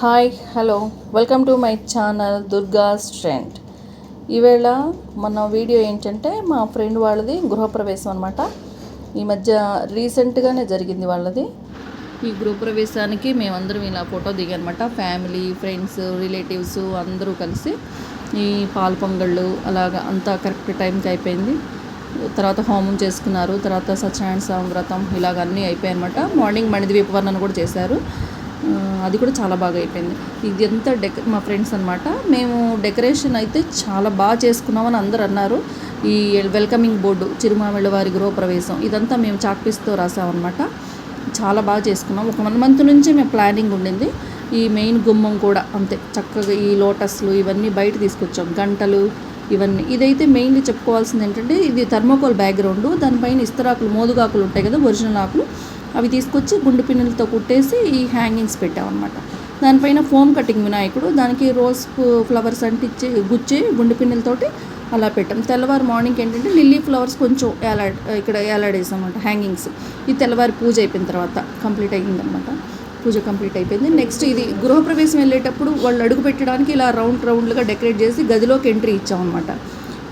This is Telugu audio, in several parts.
Hi hello. Welcome to my channel Durga స్ట్రెంట్ ఈవేళ మన వీడియో ఏంటంటే మా ఫ్రెండ్ వాళ్ళది గృహప్రవేశం అనమాట ఈ మధ్య రీసెంట్గానే జరిగింది వాళ్ళది. ఈ గృహప్రవేశానికి మేమందరం ఇలా ఫోటో దిగానమాట ఫ్యామిలీ ఫ్రెండ్స్ రిలేటివ్స్ అందరూ కలిసి ఈ పాలు పొంగళ్ళు అలాగా అంతా కరెక్ట్ టైంకి అయిపోయింది. తర్వాత హోమం చేసుకున్నారు. తర్వాత సత్యనారాయణ స్వామి వ్రతం ఇలాగ అన్నీ అయిపోయాయి అనమాట మార్నింగ్ మణిద్వీప వర్ణన కూడా చేశారు. అది కూడా చాలా బాగా అయిపోయింది. ఇది అంతా డెక మా ఫ్రెండ్స్ అనమాట మేము డెకరేషన్ అయితే చాలా బాగా చేసుకున్నామని అందరు అన్నారు. ఈ వెల్కమింగ్ బోర్డు చిరుమామిళ్ళ వారి గృహప్రవేశం ఇదంతా మేము చాక్పీస్తో రాసామన్నమాట. చాలా బాగా చేసుకున్నాం. ఒక వన్ మంత్ నుంచి మేము ప్లానింగ్ ఉండింది. ఈ మెయిన్ గుమ్మం కూడా అంతే. చక్కగా ఈ లోటస్లు ఇవన్నీ బయట తీసుకొచ్చాం. గంటలు ఇవన్నీ. ఇదైతే మెయిన్లీ చెప్పుకోవాల్సింది ఏంటంటే ఇది థర్మోకోల్ బ్యాక్గ్రౌండ్. దానిపైన ఇస్తరాకులు మోదుగాకులు ఉంటాయి కదా ఒరిజినల్ ఆకులు. అవి తీసుకొచ్చి గుండు పిన్నులతో కుట్టేసి ఈ హ్యాంగింగ్స్ పెట్టామన్నమాట. దానిపైన ఫోమ్ కటింగ్ వినాయకుడు దానికి రోజ్ ఫ్లవర్స్ అంటించి గుచ్చి గుండు పిన్నులతోటి అలా పెట్టాం. తెల్లవారు మార్నింగ్ ఏంటంటే లిల్లీ ఫ్లవర్స్ కొంచెం ఏలాడ్ ఇక్కడ ఏలాడేసాం అనమాట హ్యాంగింగ్స్. ఈ తెల్లవారి పూజ అయిపోయిన తర్వాత కంప్లీట్ అయ్యిందనమాట పూజ కంప్లీట్ అయిపోయింది. నెక్స్ట్ ఇది గృహప్రవేశం వెళ్ళేటప్పుడు వాళ్ళు అడుగు పెట్టడానికి ఇలా రౌండ్ రౌండ్లుగా డెకరేట్ చేసి గదిలోకి ఎంట్రీ ఇచ్చామన్నమాట.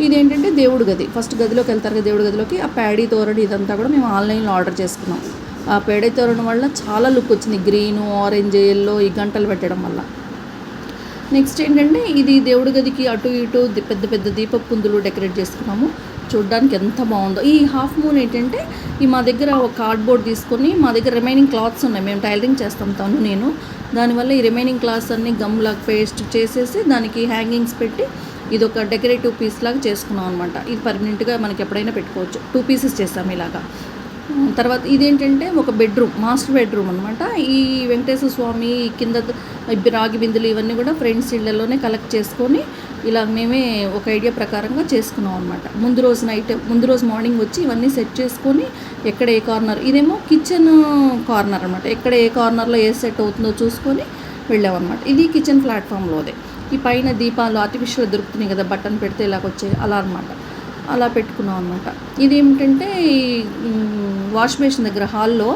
ఇదేంటంటే దేవుడు గది. ఫస్ట్ గదిలోకి వెళ్తారు కదా దేవుడి గదిలోకి ఆ ప్యాడీ తోరణి ఇదంతా కూడా మేము ఆన్లైన్లో ఆర్డర్ చేసుకున్నాం. ఆ పేడై తోరణం వల్ల చాలా లుక్ వచ్చింది. గ్రీను ఆరెంజ్ ఎల్లో ఈ గంటలు పెట్టడం వల్ల. నెక్స్ట్ ఏంటంటే ఇది దేవుడి గదికి అటు ఇటు పెద్ద పెద్ద దీప పుందులు డెకరేట్ చేసుకున్నాము. చూడడానికి ఎంత బాగుందో. ఈ హాఫ్ మూన్ ఏంటంటే ఈ మా దగ్గర ఒక కార్డ్బోర్డ్ తీసుకొని మా దగ్గర రిమైనింగ్ క్లాత్స్ ఉన్నాయి. మేము టైలరింగ్ చేస్తాం తను నేను. దానివల్ల ఈ రిమైనింగ్ క్లాత్స్ అన్ని గమ్లా పేస్ట్ చేసేసి దానికి హ్యాంగింగ్స్ పెట్టి ఇది ఒక డెకరేటివ్ పీస్ లాగా చేసుకున్నాం అనమాట ఇది పర్మనెంట్గా మనకి ఎప్పుడైనా పెట్టుకోవచ్చు. టూ పీసెస్ చేస్తాం ఇలాగా. తర్వాత ఇదేంటంటే ఒక బెడ్రూమ్ మాస్టర్ బెడ్రూమ్ అనమాట ఈ వెంకటేశ్వర స్వామి కింద రాగి బిందులు ఇవన్నీ కూడా ఫ్రెండ్స్ ఇళ్ళలోనే కలెక్ట్ చేసుకొని ఇలా మేమే ఒక ఐడియా ప్రకారంగా చేసుకున్నాం అనమాట ముందు రోజు నైట్ ముందు రోజు మార్నింగ్ వచ్చి ఇవన్నీ సెట్ చేసుకొని ఎక్కడ ఏ కార్నర్ ఇదేమో కిచెన్ కార్నర్ అనమాట ఎక్కడ ఏ కార్నర్లో ఏ సెట్ అవుతుందో చూసుకొని వెళ్ళామన్నమాట ఇది కిచెన్ ప్లాట్ఫామ్లోదే ఈ పైన దీపాలు ఆర్టిఫిషియల్ దొరుకుతున్నాయి కదా బటన్ పెడితే ఇలాగొచ్చాయి అలా అనమాట అలా పెట్టుకున్నాం అనమాట ఇదేమిటంటే ఈ వాష్ బేసిన్ దగ్గర హాల్లో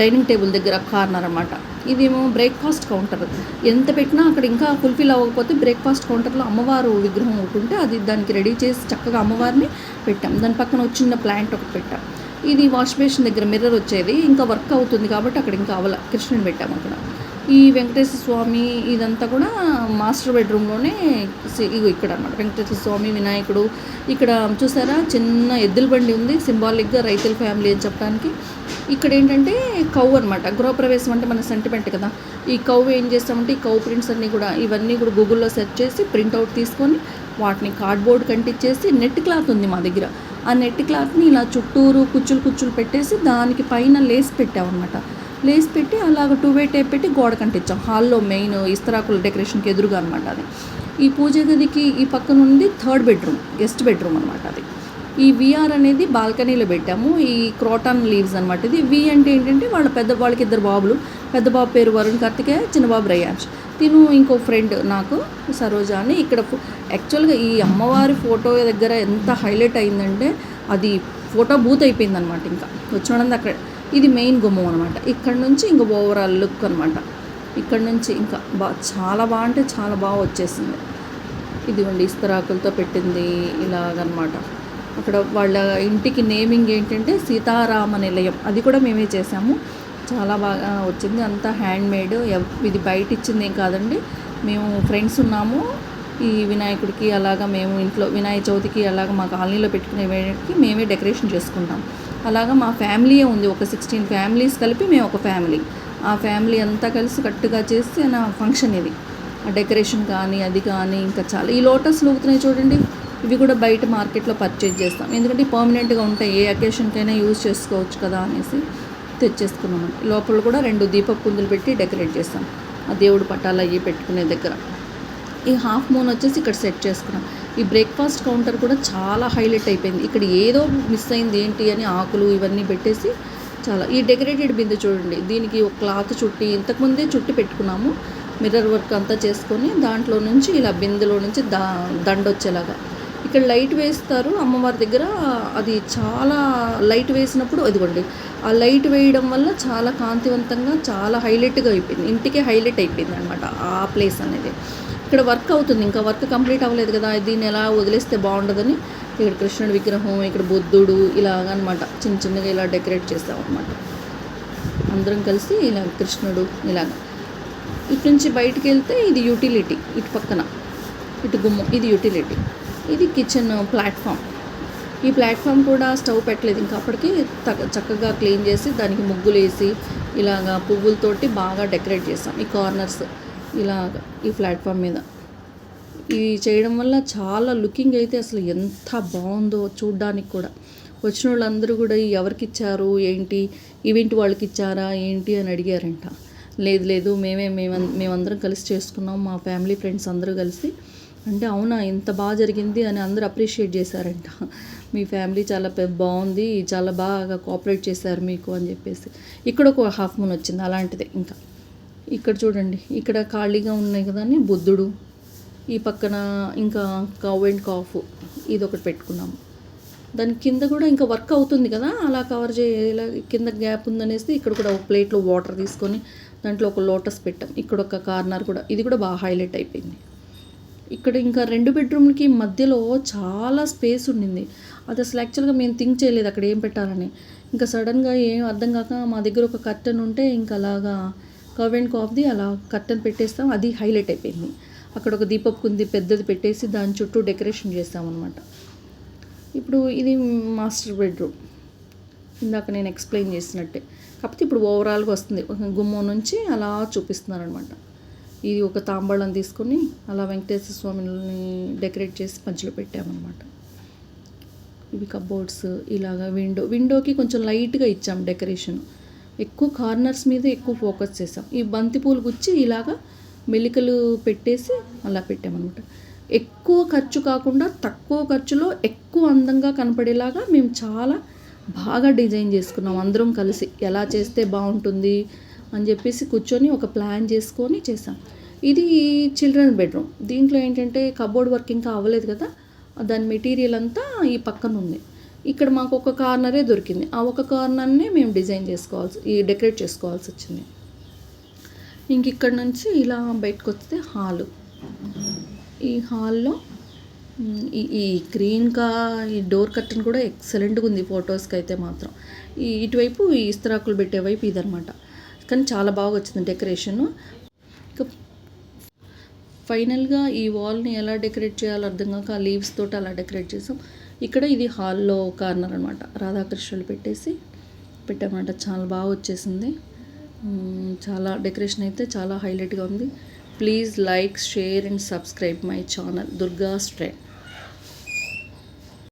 డైనింగ్ టేబుల్ దగ్గర కార్నర్ అనమాట ఇదేమో బ్రేక్ఫాస్ట్ కౌంటర్. ఎంత పెట్టినా అక్కడ ఇంకా ఫుల్ఫిల్ అవ్వకపోతే బ్రేక్ఫాస్ట్ కౌంటర్లో అమ్మవారు విగ్రహం ఒకటి ఉంటే అది దానికి రెడీ చేసి చక్కగా అమ్మవారిని పెట్టాం. దాని పక్కన చిన్న ప్లాంట్ ఒకటి పెట్టాం. ఇది వాష్ బేసిన్ దగ్గర మిర్రర్ వచ్చేది. ఇంకా వర్క్ అవుతుంది కాబట్టి అక్కడ ఇంకా అవల కృష్ణుని పెట్టాము అక్కడ. ఈ వెంకటేశ్వర స్వామి ఇదంతా కూడా మాస్టర్ బెడ్రూమ్లోనే ఇగో ఇక్కడ అనమాట వెంకటేశ్వర స్వామి వినాయకుడు. ఇక్కడ చూసారా? చిన్న ఎద్దుల బండి ఉంది. సింబాలిక్గా రైతుల ఫ్యామిలీ అని చెప్పడానికి. ఇక్కడ ఏంటంటే కౌ అనమాట గృహప్రవేశం అంటే మన సెంటిమెంట్ కదా. ఈ కౌ ఏం చేస్తామంటే ఈ కౌ ప్రింట్స్ అన్నీ కూడా ఇవన్నీ కూడా గూగుల్లో సెర్చ్ చేసి ప్రింట్అవుట్ తీసుకొని వాటిని కార్డ్బోర్డ్ కంటించేసి నెట్ క్లాత్ ఉంది మా దగ్గర. ఆ నెట్ క్లాత్ని ఇలా చుట్టూరు కుచ్చులు కుచ్చులు పెట్టేసి దానికి పైన లేస్ పెట్టామన్నమాట. లేస్ పెట్టి అలాగ టూ వే టేప్ పెట్టి గోడ కంటించాం హాల్లో మెయిన్ ఇస్తరాకుల డెకరేషన్కి ఎదురుగా అనమాట అది. ఈ పూజ గదికి ఈ పక్కన ఉంది థర్డ్ బెడ్రూమ్ గెస్ట్ బెడ్రూమ్ అనమాట అది. ఈ విఆర్ అనేది బాల్కనీలో పెట్టాము. ఈ క్రోటాన్ లీవ్స్ అనమాట ఇది. వి అంటే ఏంటంటే వాళ్ళ పెద్ద వాళ్ళకి ఇద్దరు బాబులు. పెద్ద బాబు పేరు వరుణ్ కార్తికేయ చిన్న బాబు రయాన్స్ తిను ఇంకో ఫ్రెండ్ నాకు సరోజ అని. ఇక్కడ ఫో- యాక్చువల్గా ఈ అమ్మవారి ఫోటో దగ్గర ఎంత హైలైట్ అయిందంటే అది ఫోటో బూత్ అయిపోయింది అనమాట ఇంకా వచ్చినది అక్కడ. ఇది మెయిన్ గుమ్మం అనమాట ఇక్కడ నుంచి ఇంకా ఓవరాల్ లుక్ అనమాట ఇక్కడ నుంచి ఇంకా బా చాలా బాగా అంటే చాలా బాగా వచ్చేసింది. ఇదిగోండి ఇస్తరాకులతో పెట్టింది ఇలాగనమాట అక్కడ వాళ్ళ ఇంటికి నేమింగ్ ఏంటంటే సీతారామ నిలయం. అది కూడా మేమే చేసాము. చాలా బాగా వచ్చింది. అంతా హ్యాండ్ మేడ్ ఇది బయట ఇచ్చింది ఏం కాదండి. మేము ఫ్రెండ్స్ ఉన్నాము. ఈ వినాయకుడికి అలాగా మేము ఇంట్లో వినాయక చవితికి అలాగా మా కాలనీలో పెట్టుకునే వేడికి మేమే డెకరేషన్ చేసుకుంటాం. అలాగా మా ఫ్యామిలీయే ఉంది. ఒక సిక్స్టీన్ ఫ్యామిలీస్ కలిపి మేము ఒక ఫ్యామిలీ. ఆ ఫ్యామిలీ అంతా కలిసి కట్టుగా చేస్తే నా ఫంక్షన్ ఇది. ఆ డెకరేషన్ కానీ అది కానీ ఇంకా చాలా. ఈ లోటస్ లూగుతున్నాయి చూడండి. ఇవి కూడా బయట మార్కెట్లో పర్చేజ్ చేస్తాం. ఎందుకంటే పర్మనెంట్గా ఉంటాయి ఏ అకేషన్కైనా యూజ్ చేసుకోవచ్చు కదా అనేసి తెచ్చేసుకున్నాం. లోపల కూడా రెండు దీపపు కుందులు పెట్టి డెకరేట్ చేస్తాం. ఆ దేవుడు పట్టాలు అవి పెట్టుకునే దగ్గర. ఈ హాఫ్ మూన్ వచ్చేసి ఇక్కడ సెట్ చేసుకున్నాం. ఈ బ్రేక్ఫాస్ట్ కౌంటర్ కూడా చాలా హైలైట్ అయిపోయింది. ఇక్కడ ఏదో మిస్ అయింది ఏంటి అని ఆకులు ఇవన్నీ పెట్టేసి చాలా ఈ డెకరేటెడ్ బిందె చూడండి. దీనికి ఒక క్లాత్ చుట్టి ఇంతకుముందే చుట్టి పెట్టుకున్నాము. మిర్రర్ వర్క్ అంతా చేసుకొని దాంట్లో నుంచి ఇలా బిందెలో నుంచి దా దండ వచ్చేలాగా. ఇక్కడ లైట్ వేస్తారు. అమ్మవారి దగ్గర అది చాలా లైట్ వేసినప్పుడు ఇదిగోండి ఆ లైట్ వేయడం వల్ల చాలా కాంతివంతంగా చాలా హైలైట్గా అయిపోయింది. ఇంటికే హైలైట్ అయిపోయింది అనమాట ఆ ప్లేస్ అనేది. ఇక్కడ వర్క్ అవుతుంది. ఇంకా వర్క్ కంప్లీట్ అవ్వలేదు కదా. దీన్ని ఎలా వదిలేస్తే బాగుండదని ఇక్కడ కృష్ణుడి విగ్రహం ఇక్కడ బుద్ధుడు ఇలాగనమాట. చిన్న చిన్నగా ఇలా డెకరేట్ చేస్తాం అనమాట అందరం కలిసి ఇలా కృష్ణుడు ఇలాగ. ఇటు నుంచి బయటికి వెళ్తే ఇది యూటిలిటీ. ఇటు పక్కన. ఇటు గుమ్మం. ఇది యూటిలిటీ. ఇది కిచెన్ ప్లాట్ఫామ్. ఈ ప్లాట్ఫామ్ కూడా స్టవ్ పెట్టలేదు. ఇంకా అప్పటికి చక్కగా క్లీన్ చేసి దానికి ముగ్గులు వేసి ఇలాగా పువ్వులతోటి బాగా డెకరేట్ చేస్తాం. ఈ కార్నర్స్. ఇలాగ ఈ ప్లాట్ఫామ్ మీద. ఇవి చేయడం వల్ల చాలా లుకింగ్ అయితే అసలు ఎంత బాగుందో చూడ్డానికి కూడా. వచ్చిన వాళ్ళందరూ కూడా ఎవరికి ఇచ్చారు ఏంటి ఈవెంట్ వాళ్ళకి ఇచ్చారా ఏంటి అని అడిగారంట. లేదు లేదు మేమే మేము మేమందరం కలిసి చేసుకున్నాం మా ఫ్యామిలీ ఫ్రెండ్స్ అందరూ కలిసి. అంటే అవునా ఇంత బాగా జరిగింది అని అందరూ అప్రిషియేట్ చేశారంట. మీ ఫ్యామిలీ చాలా బాగుంది చాలా బాగా కోఆపరేట్ చేశారు మీకు అని చెప్పేసి. ఇక్కడ ఒక హాఫ్ మూన్ వచ్చింది అలాంటిదే ఇంకా. ఇక్కడ చూడండి ఇక్కడ ఖాళీగా ఉన్నాయి కదా అని బుద్ధుడు. ఈ పక్కన ఇంకా కవ్ అండ్ కాఫ్ ఇది ఒకటి పెట్టుకున్నాము దాని కింద కూడా ఇంకా వర్క్ అవుతుంది కదా అలా కవర్ చేయాల కింద గ్యాప్ ఉందనేసి ఇక్కడ కూడా ఒక ప్లేట్లో వాటర్ తీసుకొని దాంట్లో ఒక లోటస్ పెట్టాం. ఇక్కడ ఒక కార్నర్ కూడా ఇది కూడా బాగా హైలైట్ అయిపోయింది. ఇక్కడ ఇంకా రెండు బెడ్రూమ్లకి మధ్యలో చాలా స్పేస్ ఉండింది. అది అసలు యాక్చువల్గా మేము థింక్ చేయలేదు అక్కడ ఏం పెట్టాలని. ఇంకా సడన్గా ఏం అర్థం కాక మా దగ్గర ఒక కర్టన్ ఉంటే ఇంకా అలాగా కవ్ అండ్ కాఫ్ది అలా కర్టన్ పెట్టేస్తాం అది హైలైట్ అయిపోయింది. అక్కడ ఒక దీపపు కుంది పెద్దది పెట్టేసి దాని చుట్టూ డెకరేషన్ చేస్తామన్నమాట ఇప్పుడు ఇది మాస్టర్ బెడ్రూమ్. ఇందాక నేను ఎక్స్ప్లెయిన్ చేసినట్టే. కాకపోతే ఇప్పుడు ఓవరాల్గా వస్తుంది. గుమ్మం నుంచి అలా చూపిస్తున్నారు అనమాట ఇది ఒక తాంబళం తీసుకొని అలా వెంకటేశ్వర స్వామిని డెకరేట్ చేసి మధ్యలో పెట్టామన్నమాట. ఇవి కబోర్డ్స్ ఇలాగా విండో. విండోకి కొంచెం లైట్గా ఇచ్చాం డెకరేషన్. ఎక్కువ కార్నర్స్ మీద ఎక్కువ ఫోకస్ చేసాం ఈ బంతిపూలు గుచ్చి ఇలాగా మెలికలు పెట్టేసి అలా పెట్టామన్నమాట. ఎక్కువ ఖర్చు కాకుండా తక్కువ ఖర్చులో ఎక్కువ అందంగా కనపడేలాగా మేము చాలా బాగా డిజైన్ చేసుకున్నాం. అందరం కలిసి ఎలా చేస్తే బాగుంటుంది అని చెప్పేసి కూర్చొని ఒక ప్లాన్ చేసుకొని చేసాం ఇది చిల్డ్రన్ బెడ్రూమ్. దీంట్లో ఏంటంటే కబోర్డ్ వర్క్ ఇంకా అవ్వలేదు కదా. దాని మెటీరియల్ అంతా ఈ పక్కన ఉంది. ఇక్కడ మాకు ఒక కార్నరే దొరికింది. ఆ ఒక కార్నర్నే మేము డిజైన్ చేసుకోవాల్సి ఈ డెకరేట్ చేసుకోవాల్సి వచ్చింది. ఇంక ఇక్కడ నుంచి ఇలా బయటకు వస్తే హాలు. ఈ హాల్లో ఈ ఈ గ్రీన్ కా ఈ డోర్ కర్టన్ కూడా ఎక్సలెంట్గా ఉంది ఫొటోస్కి అయితే మాత్రం. ఈ ఇటువైపు ఈ ఇస్తరాకులు పెట్టే వైపు ఇదనమాట కానీ చాలా బాగా వచ్చింది డెకరేషన్. ఇక ఫైనల్గా ఈ వాల్ని ఎలా డెకరేట్ చేయాలో అర్థం కాక ఆ లీవ్స్ తోటి అలా డెకరేట్ చేసాం. ఇక్కడ ఇది హాల్లో కార్నర్ అనమాట రాధాకృష్ణులు పెట్టేసి పెట్టామన్నమాట. చాలా బాగా వచ్చేసింది. చాలా డెకరేషన్ అయితే చాలా హైలైట్గా ఉంది. Please like share and subscribe my channel. Durga స్ట్రెండ్